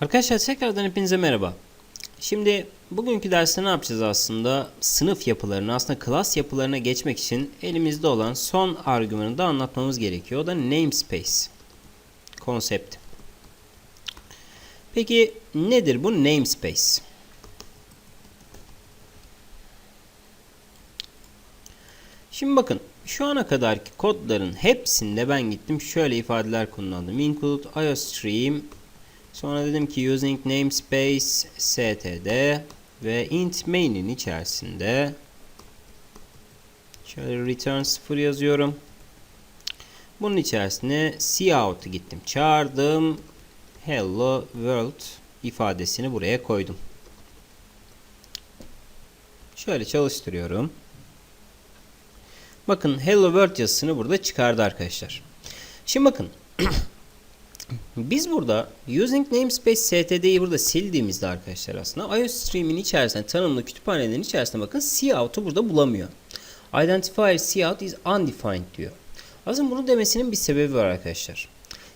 Arkadaşlar tekrardan hepinize merhaba. Şimdi bugünkü derste ne yapacağız aslında? Sınıf yapılarını aslında klas yapılarına geçmek için elimizde olan son argümanı da anlatmamız gerekiyor. O da namespace konsepti. Peki nedir bu namespace? Şimdi bakın şu ana kadarki kodların hepsinde ben gittim şöyle ifadeler kullandım. Include iostream Sonra dedim ki using namespace std ve int main'in içerisinde şöyle return 0 yazıyorum. Bunun içerisine cout'u gittim çağırdım. Hello world ifadesini buraya koydum. Şöyle çalıştırıyorum. Bakın hello world yazısını burada çıkardı arkadaşlar. Şimdi bakın Biz burada using namespace std'yi burada sildiğimizde arkadaşlar aslında iOStream'in içerisinde tanımlı kütüphanelerin içerisinde bakın cout'u burada bulamıyor. Identifier cout is undefined diyor. Aslında bunu demesinin bir sebebi var arkadaşlar.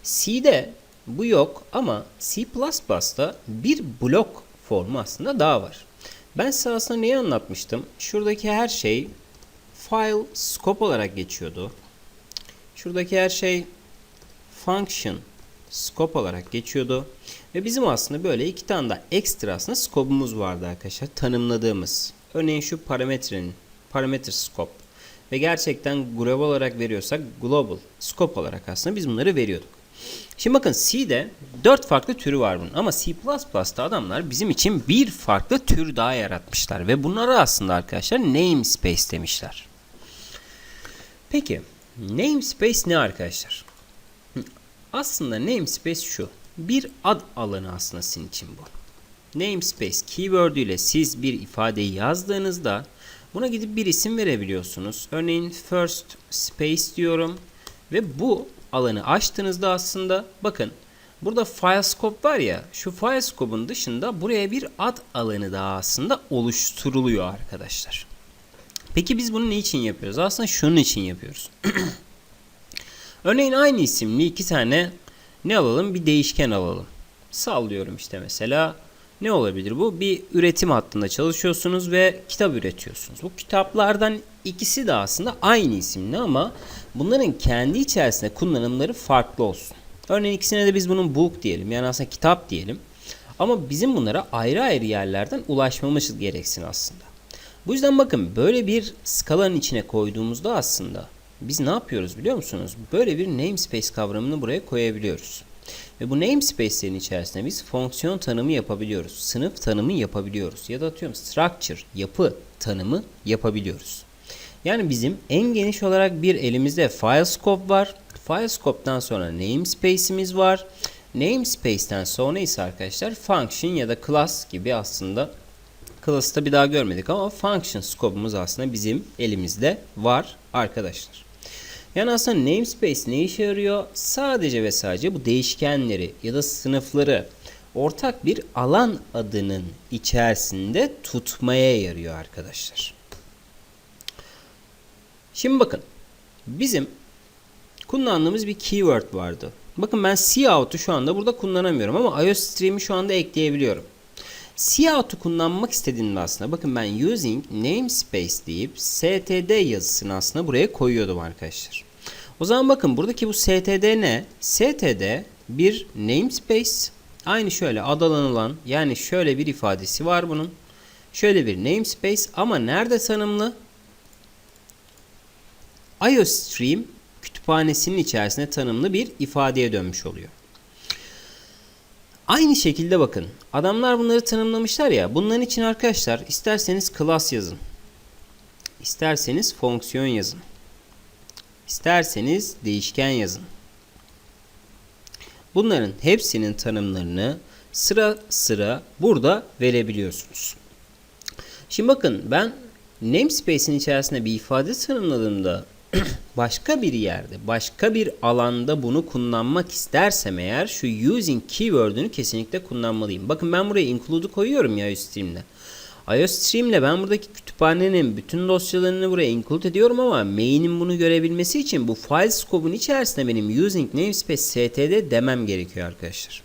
C'de bu yok ama C++'da bir blok formu aslında daha var. Ben size aslında neyi anlatmıştım? Şuradaki her şey file scope olarak geçiyordu. Şuradaki her şey function scope olarak geçiyordu. Ve bizim aslında böyle iki tane daha ekstra aslında scope'umuz vardı arkadaşlar. Tanımladığımız. Örneğin şu parametrenin parametre scope. Ve gerçekten global olarak veriyorsak global scope olarak aslında biz bunları veriyorduk. Şimdi bakın C'de 4 farklı türü var bunun ama C++'da adamlar bizim için bir farklı tür daha yaratmışlar ve bunları aslında arkadaşlar namespace demişler. Peki namespace ne arkadaşlar? Aslında namespace şu. Bir ad alanı aslında sizin için bu. Namespace keyword ile siz bir ifadeyi yazdığınızda buna gidip bir isim verebiliyorsunuz. Örneğin first space diyorum ve bu alanı açtığınızda aslında bakın burada file var ya şu file dışında buraya bir ad alanı daha aslında oluşturuluyor arkadaşlar. Peki biz bunu ne için yapıyoruz? Aslında şunun için yapıyoruz. Örneğin aynı isimli iki tane ne alalım? Bir değişken alalım. Sallıyorum işte mesela. Ne olabilir bu? Bir üretim hattında çalışıyorsunuz ve kitap üretiyorsunuz. Bu kitaplardan ikisi de aslında aynı isimli ama bunların kendi içerisinde kullanımları farklı olsun. Örneğin ikisine de biz bunun book diyelim. Yani aslında kitap diyelim. Ama bizim bunlara ayrı ayrı yerlerden ulaşmamız gereksin aslında. Bu yüzden bakın böyle bir skalanın içine koyduğumuzda aslında biz ne yapıyoruz biliyor musunuz? Böyle bir namespace kavramını buraya koyabiliyoruz. Ve bu namespace'lerin içerisinde biz fonksiyon tanımı yapabiliyoruz. Sınıf tanımı yapabiliyoruz. Ya da atıyorum structure, yapı tanımı yapabiliyoruz. Yani bizim en geniş olarak bir elimizde file scope var. File scope'tan sonra namespace'imiz var. Namespace'ten sonra ise arkadaşlar function ya da class gibi aslında class'ta bir daha görmedik ama function scope'umuz aslında bizim elimizde var arkadaşlar. Yani aslında namespace ne işe yarıyor? Sadece ve sadece bu değişkenleri ya da sınıfları ortak bir alan adının içerisinde tutmaya yarıyor arkadaşlar. Şimdi bakın. Bizim kullandığımız bir keyword vardı. Bakın ben cout'u şu anda burada kullanamıyorum ama iostream'i şu anda ekleyebiliyorum. Cout'u kullanmak istediğimde aslında bakın ben using namespace deyip std yazısını aslında buraya koyuyordum arkadaşlar. O zaman bakın buradaki bu std ne? std bir namespace aynı şöyle adalanılan yani şöyle bir ifadesi var bunun. Şöyle bir namespace ama nerede tanımlı? iostream kütüphanesinin içerisinde tanımlı bir ifadeye dönmüş oluyor. Aynı şekilde bakın. Adamlar bunları tanımlamışlar ya. Bunların için arkadaşlar isterseniz class yazın. İsterseniz fonksiyon yazın. İsterseniz değişken yazın. Bunların hepsinin tanımlarını sıra sıra burada verebiliyorsunuz. Şimdi bakın ben namespace'in içerisinde bir ifade tanımladığımda başka bir yerde, başka bir alanda bunu kullanmak istersem eğer şu using keyword'ünü kesinlikle kullanmalıyım. Bakın ben buraya include'u koyuyorum ya iostream'le. iostream'le ben buradaki kütüphanenin bütün dosyalarını buraya include ediyorum ama main'in bunu görebilmesi için bu file scope'un içerisinde benim using namespace std demem gerekiyor arkadaşlar.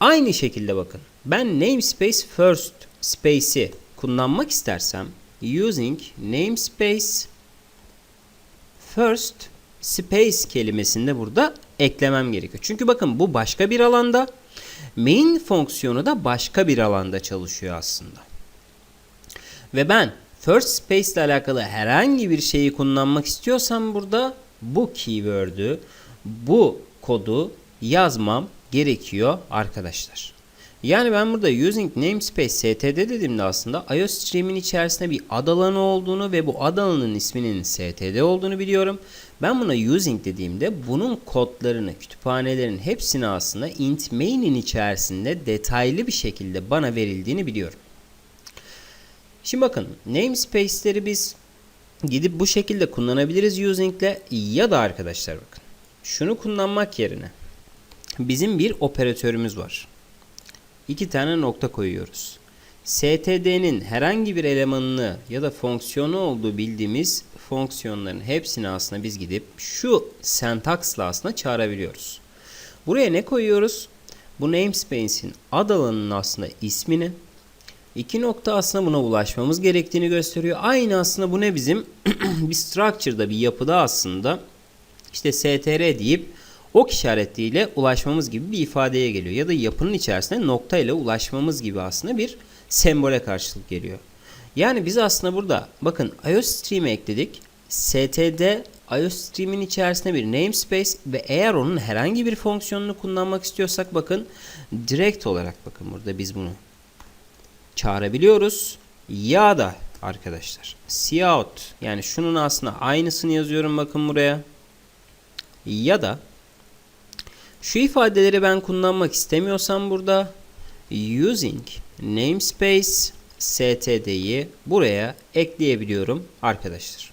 Aynı şekilde bakın. Ben namespace first space'i kullanmak istersem using namespace first space kelimesini de burada eklemem gerekiyor. Çünkü bakın bu başka bir alanda. Main fonksiyonu da başka bir alanda çalışıyor aslında. Ve ben first space ile alakalı herhangi bir şeyi kullanmak istiyorsam burada bu keyword'ü, bu kodu yazmam gerekiyor arkadaşlar. Yani ben burada using namespace std dediğimde aslında IOStream'in içerisinde bir ad alanı olduğunu ve bu ad alanının isminin std olduğunu biliyorum. Ben buna using dediğimde bunun kodlarını, kütüphanelerin hepsini aslında int main'in içerisinde detaylı bir şekilde bana verildiğini biliyorum. Şimdi bakın namespace'leri biz gidip bu şekilde kullanabiliriz using'le ya da arkadaşlar bakın şunu kullanmak yerine bizim bir operatörümüz var. İki tane nokta koyuyoruz. std'nin herhangi bir elemanını ya da fonksiyonu olduğu bildiğimiz fonksiyonların hepsini aslında biz gidip şu syntax'la aslında çağırabiliyoruz. Buraya ne koyuyoruz? Bu namespace'in ad alanının aslında ismini İki nokta aslında buna ulaşmamız gerektiğini gösteriyor. Aynı aslında bu ne bizim bir structure'da bir yapıda aslında işte str deyip ok işaretiyle ulaşmamız gibi bir ifadeye geliyor. Ya da yapının içerisinde nokta ile ulaşmamız gibi aslında bir sembole karşılık geliyor. Yani biz aslında burada bakın IOStream'e ekledik. std IOStream'in içerisinde bir namespace ve eğer onun herhangi bir fonksiyonunu kullanmak istiyorsak bakın direkt olarak bakın burada biz bunu çağırabiliyoruz. Ya da arkadaşlar cout yani şunun aslında aynısını yazıyorum bakın buraya. Ya da şu ifadeleri ben kullanmak istemiyorsam burada using namespace std'yi buraya ekleyebiliyorum arkadaşlar.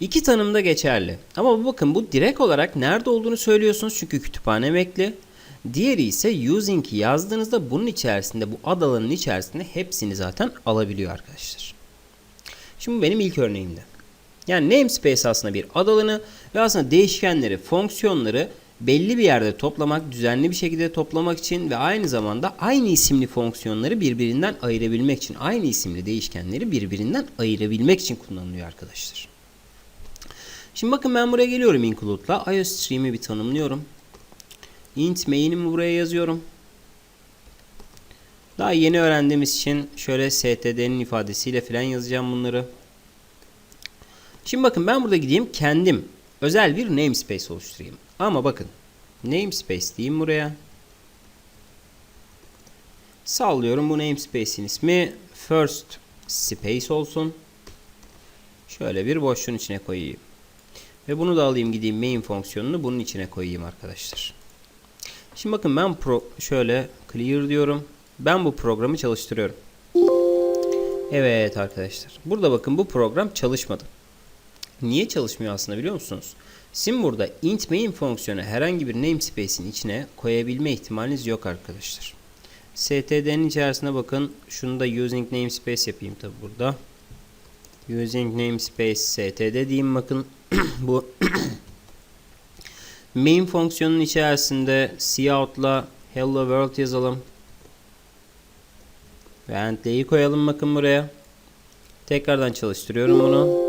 İki tanım da geçerli. Ama bakın bu direkt olarak nerede olduğunu söylüyorsunuz çünkü kütüphane ekli. Diğeri ise using yazdığınızda bunun içerisinde bu ad alanının içerisinde hepsini zaten alabiliyor arkadaşlar. Şimdi benim ilk örneğimde. Yani namespace aslında bir ad alanı ve aslında değişkenleri, fonksiyonları belli bir yerde toplamak, düzenli bir şekilde toplamak için ve aynı zamanda aynı isimli fonksiyonları birbirinden ayırabilmek için, aynı isimli değişkenleri birbirinden ayırabilmek için kullanılıyor arkadaşlar. Şimdi bakın ben buraya geliyorum include'la IOStream'i bir tanımlıyorum. Int main'imi buraya yazıyorum. Daha yeni öğrendiğimiz için şöyle std'nin ifadesiyle falan yazacağım bunları. Şimdi bakın ben burada gideyim kendim özel bir namespace oluşturayım. Ama bakın namespace diyeyim buraya. Sallıyorum bu namespace'in ismi first space olsun. Şöyle bir boşluğun içine koyayım. Ve bunu da alayım gideyim main fonksiyonunu bunun içine koyayım arkadaşlar. Şimdi bakın ben pro şöyle clear diyorum. Ben bu programı çalıştırıyorum. Evet arkadaşlar. Burada bakın bu program çalışmadı. Niye çalışmıyor aslında biliyor musunuz? Sizin burada int main fonksiyonu herhangi bir namespace'in içine koyabilme ihtimaliniz yok arkadaşlar. std'nin içerisine bakın. Şunu da using namespace yapayım tabi burada. Using namespace std diyeyim bakın. bu main fonksiyonun içerisinde cout'la hello world yazalım. Ve end'leyi koyalım bakın buraya. Tekrardan çalıştırıyorum bunu.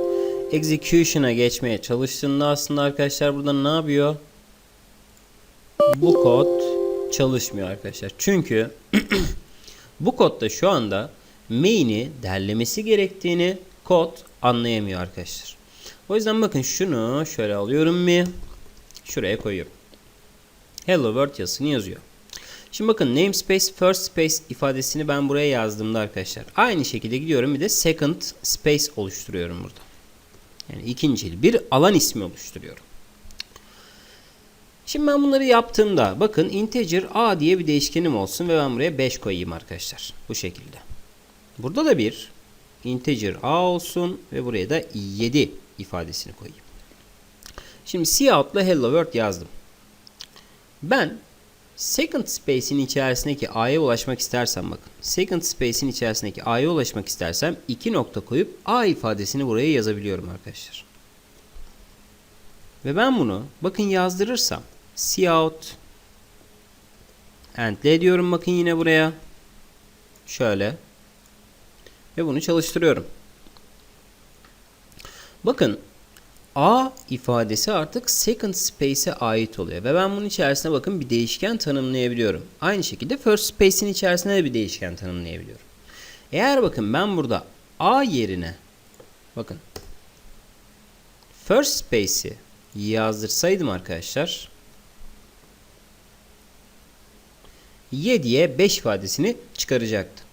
Execution'a geçmeye çalıştığında aslında arkadaşlar burada ne yapıyor? Bu kod çalışmıyor arkadaşlar. Çünkü bu kodda şu anda main'i derlemesi gerektiğini kod anlayamıyor arkadaşlar. O yüzden bakın şunu şöyle alıyorum mi? Şuraya koyuyorum. Hello World yazısını yazıyor. Şimdi bakın namespace first space ifadesini ben buraya yazdığımda arkadaşlar aynı şekilde gidiyorum bir de second space oluşturuyorum burada. Yani ikincil bir alan ismi oluşturuyorum. Şimdi ben bunları yaptığımda bakın integer a diye bir değişkenim olsun ve ben buraya 5 koyayım arkadaşlar. Bu şekilde. Burada da bir integer a olsun ve buraya da 7 ifadesini koyayım. Şimdi cout'la hello world yazdım. Ben second space'in içerisindeki a'ya ulaşmak istersem bakın. Second space'in içerisindeki a'ya ulaşmak istersem iki nokta koyup a ifadesini buraya yazabiliyorum arkadaşlar. Ve ben bunu bakın yazdırırsam cout End'le ediyorum bakın yine buraya. Şöyle. Ve bunu çalıştırıyorum. Bakın A ifadesi artık second space'e ait oluyor. Ve ben bunun içerisine bakın bir değişken tanımlayabiliyorum. Aynı şekilde first space'in içerisine de bir değişken tanımlayabiliyorum. Eğer bakın ben burada A yerine bakın first space'i yazdırsaydım arkadaşlar 7'ye 5 ifadesini çıkaracaktı.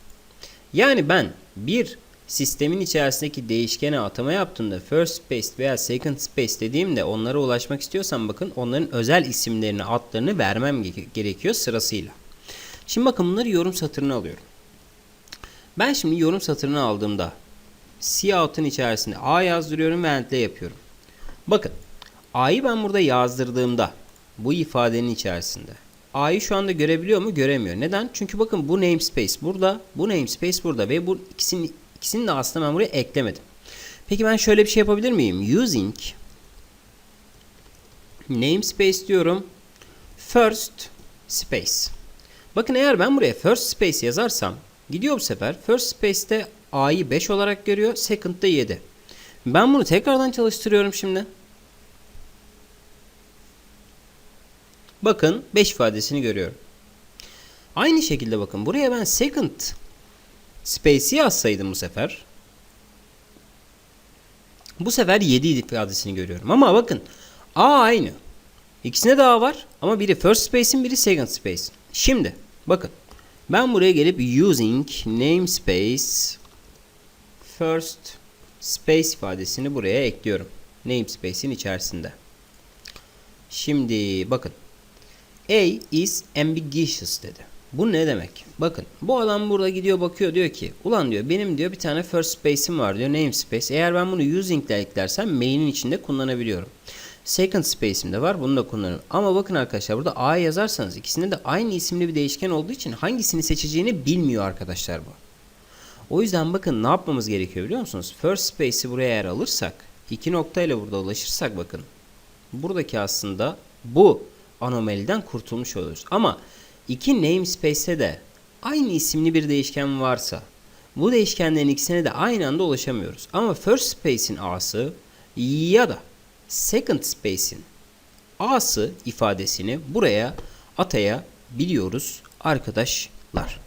Yani ben bir sistemin içerisindeki değişkene atama yaptığımda first space veya second space dediğimde onlara ulaşmak istiyorsam bakın onların özel isimlerini adlarını vermem gerekiyor sırasıyla. Şimdi bakın bunları yorum satırına alıyorum. Ben şimdi yorum satırını aldığımda cout'un içerisinde A yazdırıyorum ve end'le yapıyorum. Bakın A'yı ben burada yazdırdığımda bu ifadenin içerisinde A'yı şu anda görebiliyor mu? Göremiyor. Neden? Çünkü bakın bu namespace burada, bu namespace burada ve bu ikisini ikisini de aslında ben buraya eklemedim. Peki ben şöyle bir şey yapabilir miyim? Using namespace diyorum. First space. Bakın eğer ben buraya first space yazarsam gidiyor bu sefer first space'te A'yı 5 olarak görüyor, second'da 7. Ben bunu tekrardan çalıştırıyorum şimdi. Bakın 5 ifadesini görüyorum. Aynı şekilde bakın buraya ben second space'i yazsaydım bu sefer bu sefer 7 ifadesini görüyorum. Ama bakın A aynı. İkisinde de A var ama biri first space'in biri second space. Şimdi bakın ben buraya gelip using namespace first space ifadesini buraya ekliyorum. Namespace'in içerisinde. Şimdi bakın A is ambiguous dedi. Bu ne demek? Bakın bu adam burada gidiyor bakıyor diyor ki ulan diyor benim diyor bir tane first space'im var diyor namespace. Eğer ben bunu using ile eklersem main'in içinde kullanabiliyorum. Second space'im de var bunu da kullanırım. Ama bakın arkadaşlar burada A yazarsanız ikisinde de aynı isimli bir değişken olduğu için hangisini seçeceğini bilmiyor arkadaşlar bu. O yüzden bakın ne yapmamız gerekiyor biliyor musunuz? First space'i buraya eğer alırsak iki noktayla burada ulaşırsak bakın buradaki aslında bu anomaliden kurtulmuş oluruz. Ama iki namespace'e de aynı isimli bir değişken varsa bu değişkenlerin ikisine de aynı anda ulaşamıyoruz. Ama first space'in a'sı ya da second space'in a'sı ifadesini buraya atayabiliyoruz arkadaşlar.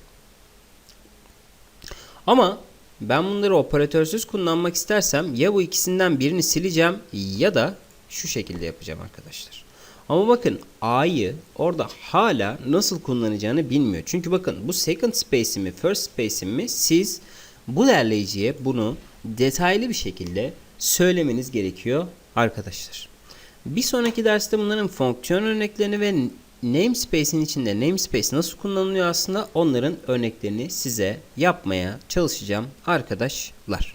Ama ben bunları operatörsüz kullanmak istersem ya bu ikisinden birini sileceğim ya da şu şekilde yapacağım arkadaşlar. Ama bakın A'yı orada hala nasıl kullanacağını bilmiyor. Çünkü bakın bu second space'i mi first space'i mi siz bu derleyiciye bunu detaylı bir şekilde söylemeniz gerekiyor arkadaşlar. Bir sonraki derste bunların fonksiyon örneklerini ve namespace'in içinde namespace nasıl kullanılıyor aslında onların örneklerini size yapmaya çalışacağım arkadaşlar.